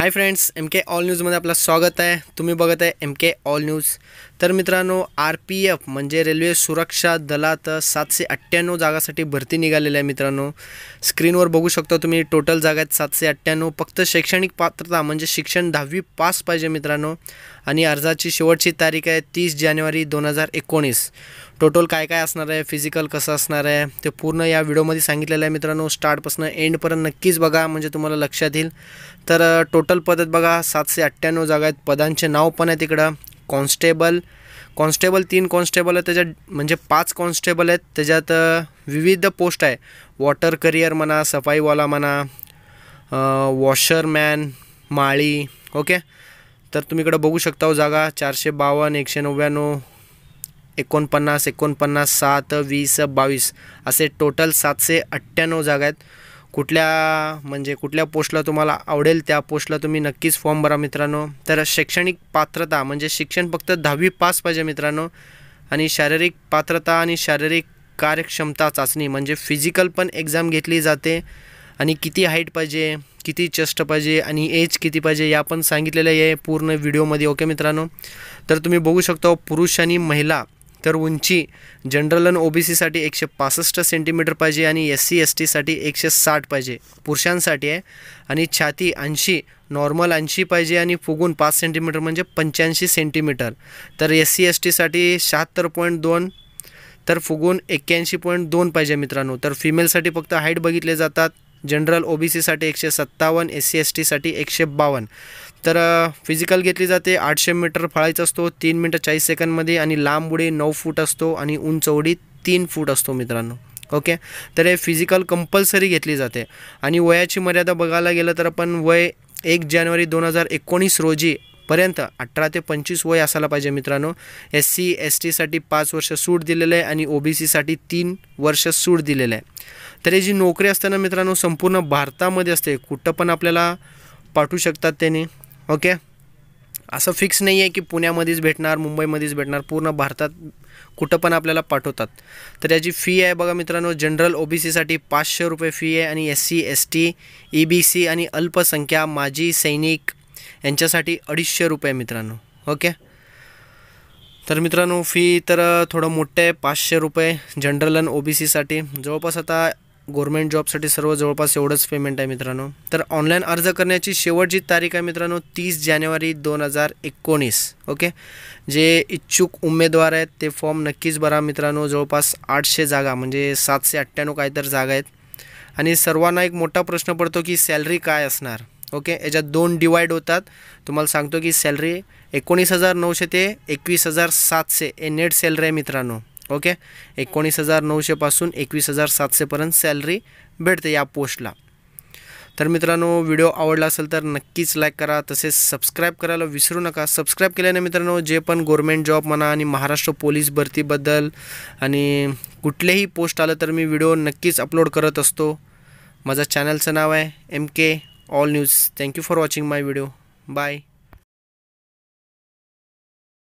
Hi friends M K all न्यूजमध्ये आपलं स्वागत आहे. तुम्ही बघत आहे एम के ऑल न्यूज तर मित्रांनो आर पी एफ म्हणजे रेल्वे सुरक्षा दलात सातशे अठ्ठ्याण्णव जागासाठी भरती निघालेली आहे मित्रांनो. स्क्रीनवर बघू शकता तुम्ही टोटल जागा आहेत सातशे अठ्ठ्याण्णव. फक्त शैक्षणिक पात्रता म्हणजे शिक्षण दहावी पास पाहिजे मित्रांनो. आणि अर्जाची शेवटची तारीख आहे तीस जानेवारी दोन हजार एकोणीस. टोटल काय काय असणार आहे? फिजिकल कसं असणार आहे? ते पूर्ण या व्हिडिओमध्ये सांगितलेलं आहे मित्रांनो. स्टार्टपासून एंडपर्यंत नक्कीच बघा म्हणजे तुम्हाला लक्षात येईल. तर टोटल पदत बघा. सातशे अठ्ठ्याण्णव जागा आहेत. पदांचे नाव पण आहे तिकडं. कॉन्स्टेबल कॉन्स्टेबल तीन कॉन्स्टेबल आहेत. त्याच्यात म्हणजे पाच कॉन्स्टेबल आहेत. त्याच्यात विविध पोस्ट आहे. वॉटर करिअर म्हणा सफाईवाला म्हणा वॉशरमॅन माळी ओके तर तुम्ही इकडं बघू शकता हो जागा. चारशे बावन्न एकशे नव्याण्णव एकोणपन्नास एकोणपन्नास सात वीस बावीस. असे टोटल सातशे अठ्ठ्याण्णव जागा आहेत. कुठल्या म्हणजे कुठल्या पोस्टला तुम्हाला आवडेल त्या पोस्टला तुम्ही नक्कीच फॉर्म भरा मित्रांनो. तर शैक्षणिक पात्रता म्हणजे शिक्षण फक्त दहावी पास पाहिजे मित्रांनो. आणि शारीरिक पात्रता आणि शारीरिक कार्यक्षमता चाचणी म्हणजे फिजिकल पण एक्झाम घेतली जाते. आणि किती हाईट पाहिजे? किती चेस्ट पाहिजे आणि एज किती पाहिजे या पण सांगितलेलं आहे पूर्ण व्हिडिओमध्ये ओके मित्रांनो? तर तुम्ही बघू शकता पुरुष आणि महिला तर उंची जनरल आणि ओ बी सीसाठी एकशे पासष्ट सेंटीमीटर पाहिजे आणि एस सी एस टीसाठी एकशे साठ पाहिजे. पुरुषांसाठी आहे. आणि छाती ऐंशी नॉर्मल ऐंशी पाहिजे आणि फुगून पाच सेंटीमीटर म्हणजे पंच्याऐंशी सेंटीमीटर. तर एस सी एस टीसाठी शहात्तर पॉईंट दोन तर फुगून एक्क्याऐंशी पॉईंट दोन पाहिजे मित्रांनो. तर फिमेलसाठी फक्त हाईट बघितले जातात. जनरल ओ बी सीसाठी एकशे सत्तावन्न एस सी एस टीसाठी एकशे बावन्न. तर फिजिकल घेतली जाते आठशे मीटर फळायचा असतो तीन मिनटं चाळीस सेकंदमध्ये आणि लांब उडी नऊ फूट असतो आणि उंच उडी तीन फूट असतो मित्रांनो. ओके? तर हे फिजिकल कंपल्सरी घेतली जाते. आणि वयाची मर्यादा बघायला गेलं तर आपण वय एक जानेवारी दोन हजार एकोणीस रोजी पर्यंत अठरा ते पंचवीस वय असायला पाहिजे मित्रांनो. एस सी एस टीसाठी पाच वर्ष सूट दिलेलं आहे आणि ओ बी सीसाठी तीन वर्ष सूट दिलेलं आहे. तर ही जी नोकरी असते ना मित्रांनो संपूर्ण भारतामध्ये असते. कुठं पण आपल्याला पाठवू शकतात त्याने. ओके असं फिक्स नाही आहे की पुण्यामध्येच भेटणार मुंबईमध्येच भेटणार. पूर्ण भारतात कुठं पण आपल्याला पाठवतात. तर याची फी आहे बघा मित्रांनो जनरल ओ बी सीसाठी पाचशे रुपये फी आहे आणि S C S T E B C आणि अल्पसंख्या माजी सैनिक यांच्यासाठी अडीचशे रुपये मित्रांनो. ओके तर मित्रांनो फी तर थोडं मोठं आहे पाचशे रुपये. जनरल आणि ओ बी सीसाठी जवळपास आता गव्हर्मेंट जॉबसाठी सर्व जवळपास एवढंच पेमेंट आहे मित्रांनो. तर ऑनलाईन अर्ज करण्याची शेवटची तारीख आहे मित्रांनो तीस जानेवारी दोन हजार एकोणीस ओके जे इच्छुक उमेदवार आहेत ते फॉर्म नक्कीच भरा मित्रांनो जवळपास आठशे जागा म्हणजे सातशे अठ्ठ्याण्णव काहीतरी जागा आहेत. आणि सर्वांना एक मोठा प्रश्न पडतो की सॅलरी काय असणार ओके याच्यात दोन डिवाईड होतात. तुम्हाला सांगतो की सॅलरी एकोणीस हजार नऊशे ते एकवीस हजार सातशे हे नेट सॅलरी आहे मित्रांनो. ओके? एकोणीस हजार नऊशेपासून एकवीस हजार सातशेपर्यंत सॅलरी भेटते या पोस्टला तर मित्रांनो व्हिडिओ आवडला असेल तर नक्कीच लाईक करा तसेच सबस्क्राईब करायला विसरू नका. सबस्क्राईब केल्याने मित्रांनो जे पण गव्हर्मेंट जॉब म्हणा आणि महाराष्ट्र पोलीस भरतीबद्दल आणि कुठलेही पोस्ट आलं तर मी व्हिडिओ नक्कीच अपलोड करत असतो. माझा चॅनलचं नाव आहे M K all news thank you for watching my video bye